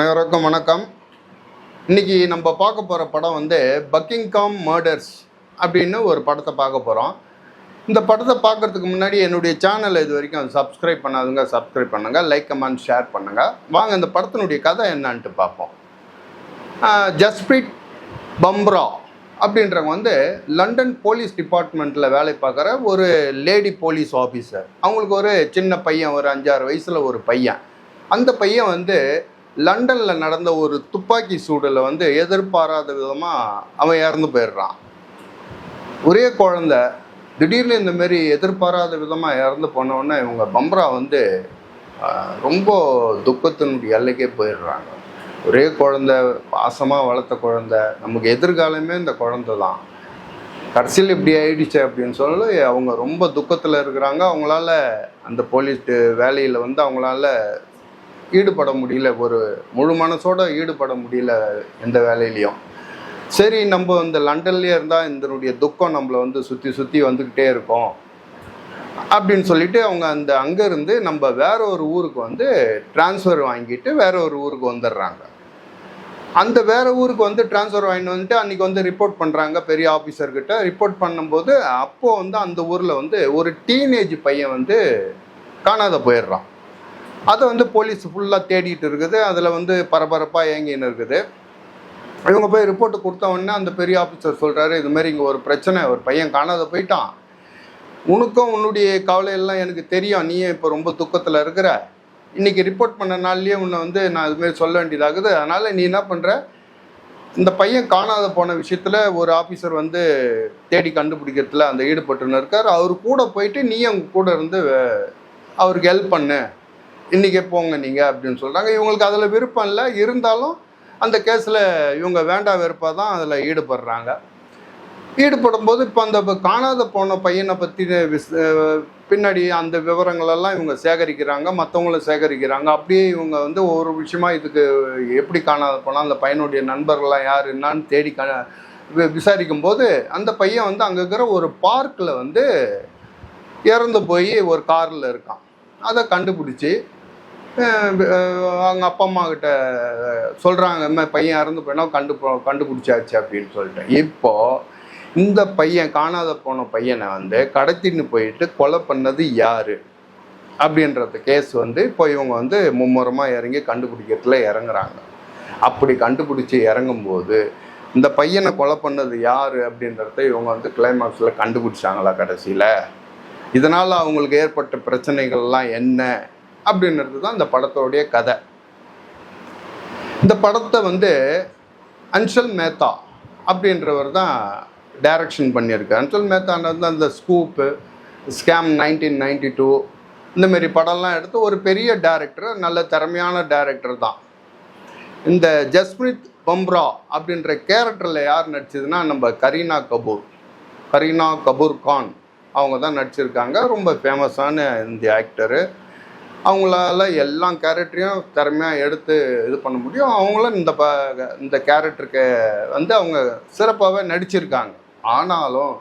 அனைவருக்கும் வணக்கம். இன்றைக்கி நம்ம பார்க்க போகிற படம் வந்து பக்கிங்காம் மர்டர்ஸ் அப்படின்னு ஒரு படத்தை பார்க்க போகிறோம் இந்த படத்தை பார்க்கறதுக்கு முன்னாடி என்னுடைய சேனலை இது வரைக்கும் சப்ஸ்கிரைப் பண்ணாதுங்க சப்ஸ்கிரைப் பண்ணுங்கள் லைக் கமெண்ட் ஷேர் பண்ணுங்கள் வாங்க இந்த படத்தினுடைய கதை என்னன்ட்டு பார்ப்போம். ஜஸ்பிரீத் பம்ப்ரா அப்படின்றவங்க வந்து லண்டன் போலீஸ் டிபார்ட்மெண்ட்டில் வேலை பார்க்குற ஒரு லேடி போலீஸ் ஆஃபீஸர் அவங்களுக்கு ஒரு சின்ன பையன் ஒரு அஞ்சாறு வயசில் ஒரு பையன். அந்த பையன் வந்து லண்டனில் நடந்த ஒரு துப்பாக்கி சூடில் வந்து எதிர்பாராத விதமாக அவன் இறந்து போயிடுறான். ஒரே குழந்த. திடீர்னு இந்த மாரி எதிர்பாராத விதமாக இறந்து போனோடனே இவங்க பம்ரா வந்து ரொம்ப துக்கத்தினுடைய எல்லைக்கே போயிடுறாங்க. ஒரே குழந்த பாசமாக வளர்த்த குழந்த. நமக்கு எதிர்காலமே இந்த குழந்தை தான். கடைசியில் இப்படி ஆயிடுச்சு அப்படின்னு சொல்லி அவங்க ரொம்ப துக்கத்தில் இருக்கிறாங்க. அவங்களால அந்த போலீஸ் வேலையில் வந்து அவங்களால ஈடுபட முடியல ஒரு முழு மனசோட ஈடுபட முடியல எந்த வேலையிலையும். சரி நம்ம இந்த லண்டன்லேயே இருந்தால் இதனுடைய துக்கம் நம்மளை வந்து சுற்றி சுற்றி வந்துக்கிட்டே இருக்கோம் அப்படின்னு சொல்லிட்டு அவங்க அந்த அங்கேருந்து நம்ம வேற ஒரு ஊருக்கு வந்து டிரான்ஸ்ஃபர் வாங்கிட்டு வேற ஒரு ஊருக்கு வந்துடுறாங்க. அந்த வேற ஊருக்கு வந்து டிரான்ஸ்ஃபர் வாங்கிட்டு வந்துட்டு அன்னைக்கு வந்து ரிப்போர்ட் பண்ணுறாங்க பெரிய ஆஃபீஸர்கிட்ட ரிப்போர்ட் பண்ணும்போது அப்போது வந்து அந்த ஊரில் வந்து ஒரு டீனேஜ் பையன் வந்து காணாத போயிடுறான். அதை வந்து போலீஸ் ஃபுல்லாக தேடிட்டு இருக்குது. அதில் வந்து பரபரப்பாக இயங்கின்னு இருக்குது. இவங்க போய் ரிப்போர்ட்டு கொடுத்த உடனே அந்த பெரிய ஆஃபீஸர் சொல்கிறாரு இது மாதிரி இங்கே ஒரு பிரச்சனை ஒரு பையன் காணாத போயிட்டான். உனக்கும் உன்னுடைய கவலையெல்லாம் எனக்கு தெரியும். நீயே இப்போ ரொம்ப துக்கத்தில் இருக்கிற. இன்றைக்கி ரிப்போர்ட் பண்ண நாள்லேயே உன்னை வந்து நான் இதுமாரி சொல்ல வேண்டியதாகுது. அதனால் நீ என்ன பண்ணுற இந்த பையன் காணாத போன விஷயத்தில் ஒரு ஆஃபீஸர் வந்து தேடி கண்டுபிடிக்கிறதுல அந்த ஈடுபட்டுன்னு இருக்கார். அவர் கூட போயிட்டு நீ அவங்க கூட இருந்து அவருக்கு ஹெல்ப் பண்ணு. இன்றைக்கே போங்க நீங்கள் அப்படின்னு சொல்கிறாங்க இவங்களுக்கு அதில் விருப்பம் இல்லை. இருந்தாலும் அந்த கேஸில் இவங்க வேண்டா வெறுப்பாக தான் அதில் ஈடுபடுறாங்க. ஈடுபடும் போது இப்போ அந்த காணாத போன பையனை பற்றி பின்னாடி அந்த விவரங்களெல்லாம் இவங்க சேகரிக்கிறாங்க. மற்றவங்களும் சேகரிக்கிறாங்க. அப்படியே இவங்க வந்து ஒவ்வொரு விஷயமா இதுக்கு எப்படி காணாத போனால் அந்த பையனுடைய நண்பர்கள்லாம் யார் என்னான்னு தேடி க வி- விசாரிக்கும் போது அந்த பையன் வந்து அங்கே இருக்கிற ஒரு பார்க்கில் வந்து இறந்து போய் ஒரு காரில் இருக்கான். அதை கண்டுபிடிச்சி அவங்க அப்பா அம்மா கிட்ட சொல்கிறாங்க இந்த பையன் இறந்து போயினா கண்டு கண்டுபிடிச்சாச்சு அப்படின்னு சொல்லிட்டு. இப்போ இந்த பையன் காணாத போன பையனை வந்து கடத்தின்னு போயிட்டு கொலை பண்ணது யாரு? அப்படின்றது கேஸ் வந்து இப்போ இவங்க வந்து மும்முரமாக இறங்கி கண்டுபிடிக்கிறதுல இறங்குறாங்க. அப்படி கண்டுபிடிச்சி இறங்கும்போது இந்த பையனை கொலை பண்ணது யார் அப்படின்றத இவங்க வந்து கிளைமாக்ஸில் கண்டுபிடிச்சாங்களா கடைசியில்? இதனால் அவங்களுக்கு ஏற்பட்ட பிரச்சனைகள்லாம் என்ன? அப்படின்றது தான் இந்த படத்தோடைய கதை. இந்த படத்தை வந்து அன்ஷல் மேத்தா அப்படின்றவர் தான் டைரக்ஷன் பண்ணியிருக்கார். அன்ஷல் மேத்தான்றது அந்த scoop scam nineteen ninety two இந்தமாரி படம்லாம் எடுத்து ஒரு பெரிய டேரக்டர் நல்ல திறமையான டேரக்டர் தான். இந்த ஜஸ்மித் பம்ப்ரா அப்படின்ற கேரக்டரில் யார் நடிச்சதுன்னா நம்ம கரீனா கபூர். கரீனா கபூர் கான். அவங்க தான் நடிச்சிருக்காங்க. ரொம்ப ஃபேமஸான இந்த ஆக்டரு அவங்களால எல்லா கேரக்டரையும் திறமையாக எடுத்து இது பண்ண முடியும். அவங்களும் இந்த ப இந்த கேரக்டருக்கு வந்து அவங்க சிறப்பாகவே நடிச்சிருக்காங்க. ஆனாலும்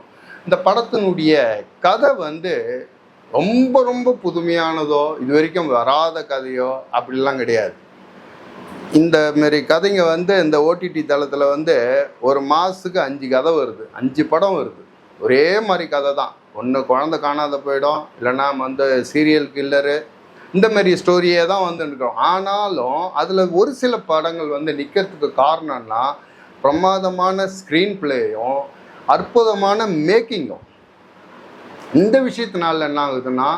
இந்த படத்தினுடைய கதை வந்து ரொம்ப ரொம்ப புதுமையானதோ இது வரைக்கும் வராத கதையோ அப்படிலாம் கிடையாது. இந்த மாரி கதைங்க வந்து இந்த ஓடிடி தளத்தில் வந்து ஒரு மாதத்துக்கு அஞ்சு கதை வருது. அஞ்சு படம் வருது. ஒரே மாதிரி கதை தான். ஒன்று குழந்தை காணாத போயிடும். இல்லைன்னா வந்து சீரியல் கில்லரு இந்த மாதிரி ஸ்டோரியே தான் வந்துருக்கோம் ஆனாலும் அதில் ஒரு சில படங்கள் வந்து நிற்கிறதுக்கு காரணம்னா பிரமாதமான ஸ்க்ரீன் பிளேயும் அற்புதமான மேக்கிங்கும் இந்த விஷயத்தினால என்ன ஆகுதுன்னா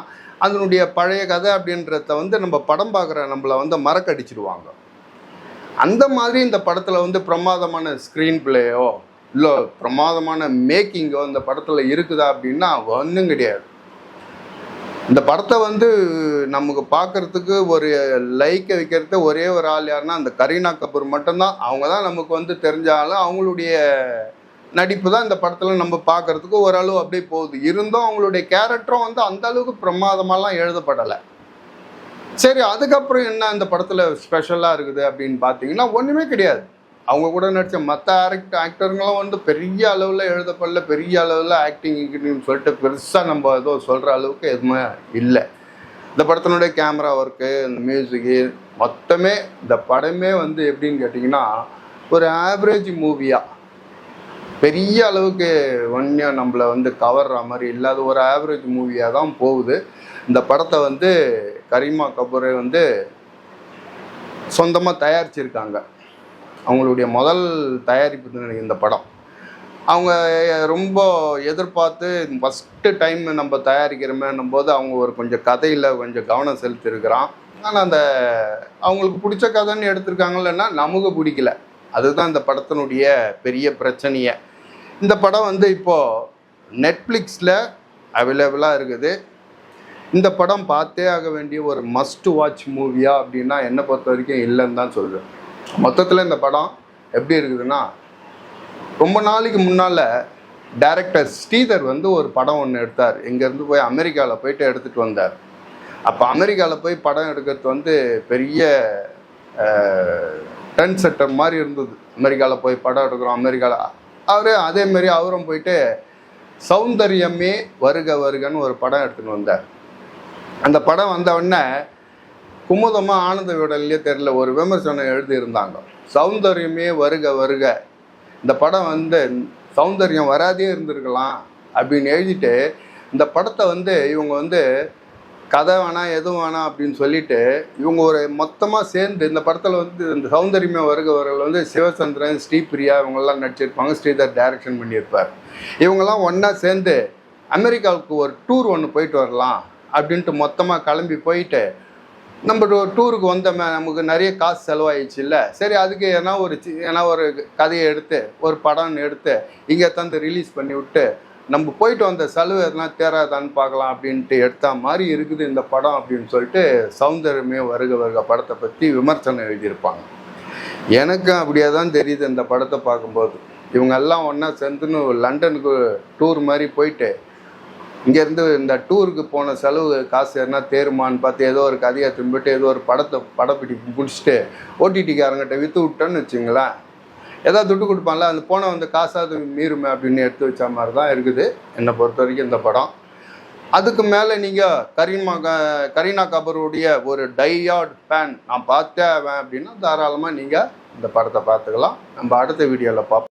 அதனுடைய பழைய கதை அப்படின்றத வந்து நம்ம படம் பார்க்குற நம்மளை வந்து மறக்கடிச்சிடுவாங்க. அந்த மாதிரி இந்த படத்தில் வந்து பிரமாதமான ஸ்க்ரீன் பிளேயோ இல்லை பிரமாதமான மேக்கிங்கோ இந்த படத்தில் இருக்குதா அப்படின்னா ஒன்றும் கிடையாது. இந்த படத்தை வந்து நமக்கு பார்க்கறதுக்கு ஒரு லைக்கை வைக்கிறது ஒரே ஒரு ஆள் யாருன்னா அந்த கரீனா கபூர் மட்டும்தான். அவங்க தான் நமக்கு வந்து தெரிஞ்சாலும் அவங்களுடைய நடிப்பு தான் இந்த படத்தில் நம்ம பார்க்கறதுக்கு ஓரளவு அப்படியே போகுது. இருந்தும் அவங்களுடைய கேரக்டரும் வந்து அந்த அளவுக்கு பிரமாதமாலாம் எழுதப்படலை. சரி அதுக்கப்புறம் என்ன இந்த படத்தில் ஸ்பெஷலாக இருக்குது அப்படின்னு பார்த்தீங்கன்னா ஒன்றுமே கிடையாது. அவங்க கூட நடித்த மற்ற ஆக்ட் ஆக்டருங்களும் வந்து பெரிய அளவில் எழுதப்படல பெரிய அளவில் ஆக்டிங் சொல்லிட்டு பெருசாக நம்ம ஏதோ சொல்கிற அளவுக்கு எதுவுமே இல்லை. இந்த படத்தினுடைய கேமரா ஒர்க்கு இந்த மியூசிக்கு மொத்தமே இந்த படமே வந்து எப்படின்னு கேட்டிங்கன்னா ஒரு ஆவரேஜ் மூவியாக பெரிய அளவுக்கு ஒன்றும் நம்மளை வந்து கவர்ற மாதிரி இல்லாத ஒரு ஆவரேஜ் மூவியாக தான் போகுது. இந்த படத்தை வந்து கரீமா கபூரை வந்து சொந்தமாக தயாரிச்சிருக்காங்க. அவங்களுடைய முதல் தயாரிப்பு இந்த படம். அவங்க ரொம்ப எதிர்பார்த்து ஃபஸ்ட்டு டைம் நம்ம தயாரிக்கிறோமேன்னும் போது அவங்க ஒரு கொஞ்சம் கதையில் கொஞ்சம் கவனம் செலுத்தியிருக்கிறான். ஆனால் அந்த அவங்களுக்கு பிடிச்ச கதைன்னு எடுத்திருக்காங்களன்னா நமக்கு பிடிக்கல. அதுதான் இந்த படத்தினுடைய பெரிய பிரச்சனையே. இந்த படம் வந்து இப்போது நெட்ஃப்ளிக்ஸில் அவைலபிளாக இருக்குது. இந்த படம் பார்த்தே ஆக வேண்டிய ஒரு மஸ்ட் வாட்ச் மூவியா அப்படின்னா என்னை பொறுத்த வரைக்கும் இல்லைன்னு தான் சொல்லுவேன் மொத்தத்தில் இந்த படம் எப்படி இருக்குதுன்னா ரொம்ப நாளைக்கு முன்னால் டைரக்டர் ஸ்ரீதர் வந்து ஒரு படம் ஒன்று எடுத்தார். இங்கேருந்து போய் அமெரிக்காவில் போயிட்டு எடுத்துகிட்டு வந்தார். அப்போ அமெரிக்காவில் போய் படம் எடுக்கிறது வந்து பெரிய டென் செட்டர் மாதிரி இருந்தது. அமெரிக்காவில் போய் படம் எடுக்கிறோம் அமெரிக்காவில் அவர் அதேமாரி அவரும் போயிட்டு சௌந்தரியமே வருக வருகன்னு ஒரு படம் எடுத்துன்னு வந்தார். அந்த படம் வந்த உடனே குமுதமாக ஆனந்த விடலையே தெரில ஒரு விமர்சனம் எழுதியிருந்தாங்க. சௌந்தரியமே வருக வருக. இந்த படம் வந்து சௌந்தரியம் வராதே இருந்திருக்கலாம் அப்படின்னு எழுதிட்டு இந்த படத்தை வந்து இவங்க வந்து கதை வேணாம் எதுவும் வேணாம் அப்படின்னு சொல்லிட்டு இவங்க ஒரு மொத்தமாக சேர்ந்து இந்த படத்தில் வந்து இந்த சௌந்தரியமே வருகவர்கள் வந்து சிவசந்திரன் ஸ்ரீபிரியா இவங்கெல்லாம் நடிச்சிருப்பாங்க. ஸ்ரீதர் டைரக்ஷன் பண்ணியிருப்பார். இவங்கெல்லாம் ஒன்றா சேர்ந்து அமெரிக்காவுக்கு ஒரு டூர் ஒன்று போயிட்டு வரலாம் அப்படின்ட்டு மொத்தமாக கிளம்பி போயிட்டு நம்ம டூருக்கு வந்தோமே நமக்கு நிறைய காசு செலவாயிடுச்சு இல்லை சரி அதுக்கு ஏன்னா ஒரு சி- ஏன்னா ஒரு கதையை எடுத்து ஒரு படம் எடுத்து இங்கே தந்து ரிலீஸ் பண்ணி விட்டு நம்ம போயிட்டு வந்த செலவு எதுனா தேராதான்னு பார்க்கலாம் அப்படின்ட்டு எடுத்த மாதிரி இருக்குது இந்த படம் அப்படின்னு சொல்லிட்டு சௌந்தரியமே வருக வருக படத்தை பற்றி விமர்சனம் எழுதியிருப்பாங்க. எனக்கு அப்படியே தான் தெரியுது இந்த படத்தை பார்க்கும்போது. இவங்க எல்லாம் ஒன்றா சேர்ந்துன்னு லண்டனுக்கு டூர் மாதிரி போயிட்டு இங்கேருந்து இந்த டூருக்கு போன செலவு காசு எதுனா தேருமான்னு பார்த்து ஏதோ ஒரு கதையை திரும்பிட்டு ஏதோ ஒரு படத்தை படப்பிடிப்பு பிடிச்சிட்டு ஓடிடிக்காரங்கிட்ட விற்று விட்டோன்னு வச்சுங்களேன். ஏதாவது துட்டு கொடுப்பான்ல அந்த போன வந்து காசாவது மீறுமே அப்படின்னு எடுத்து வச்ச மாதிரி தான் இருக்குது. என்னை பொறுத்த வரைக்கும் இந்த படம். அதுக்கு மேலே நீங்கள் கரீமா க- கரீனா கபருடைய ஒரு டையார்ட் ஃபேன் நான் பார்த்தேன் அப்படின்னா தாராளமாக நீங்கள் இந்த படத்தை பார்த்துக்கலாம். நம்ம அடுத்த வீடியோவில் பார்ப்போம்.